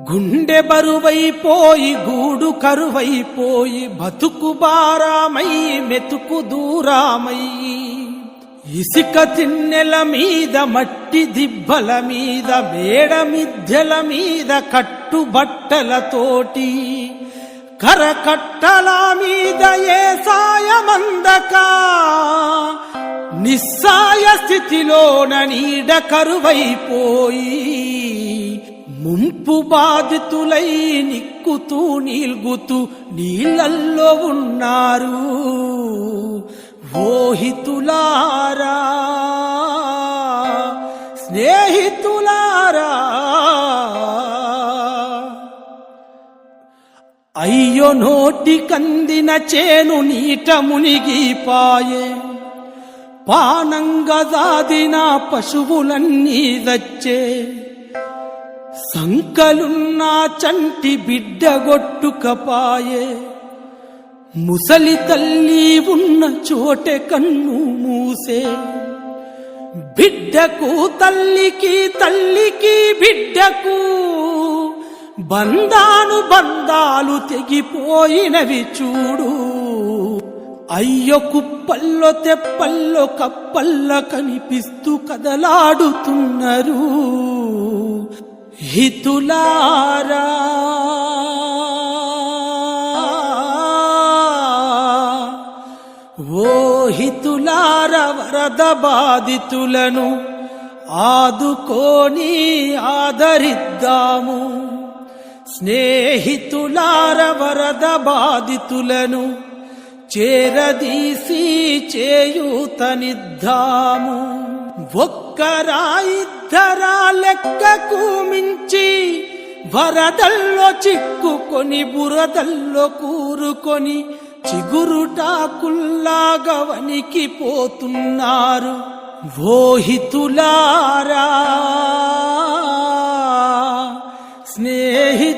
గుండె బరువైపోయి గూడు కరువైపోయి బతుకు బారామై మెతుకు దూరామై. ఇసుక తిన్నెల మీద మట్టి దిబ్బల మీద మేడ మిద్దెల మీద కట్టుబట్టలతోటి కరకట్టల మీద ఏ సాయమందక? నిస్సాయ స్థితిలోన నీడ కరువైపోయి ముంపు బాధితులై నిక్కుతూ నీల్గుతూ నీళ్ళల్లో ఉన్నారు. ఓహితులారా స్నేహితులారా. అయ్యో నోటి కందిన చేను నీట మునిగిపాయే. పానంగా దాదిన పశువులన్నీ దచ్చే. సంకలున్నా చంటి బిడ్డగొట్టుకపాయే ముసలి తల్లి ఉన్న చోటే కన్ను మూసే. బిడ్డకు తల్లికి తల్లికి బిడ్డకు బంధాను బంధాలు తెగిపోయినవి చూడు. అయ్యో కుప్పల్లో తెప్పల్లో కప్పల్ల కనిపిస్తూ కదలాడుతున్నారు. హితులారా ఓ హితులార వరద బాధితులను ఆదుకోని ఆదరిద్దాము స్నేహితులార వరద బాధితులను చేరదీసి చేయూతనిద్దాము ఒక్కరా అధరా లెక్కకు మించి వరదల్లో చిక్కుకొని బురదల్లో కూరుకొని చిగురుటాకుల్లాగవనికి వణికిపోతున్నారు ఓహితులారా స్నేహి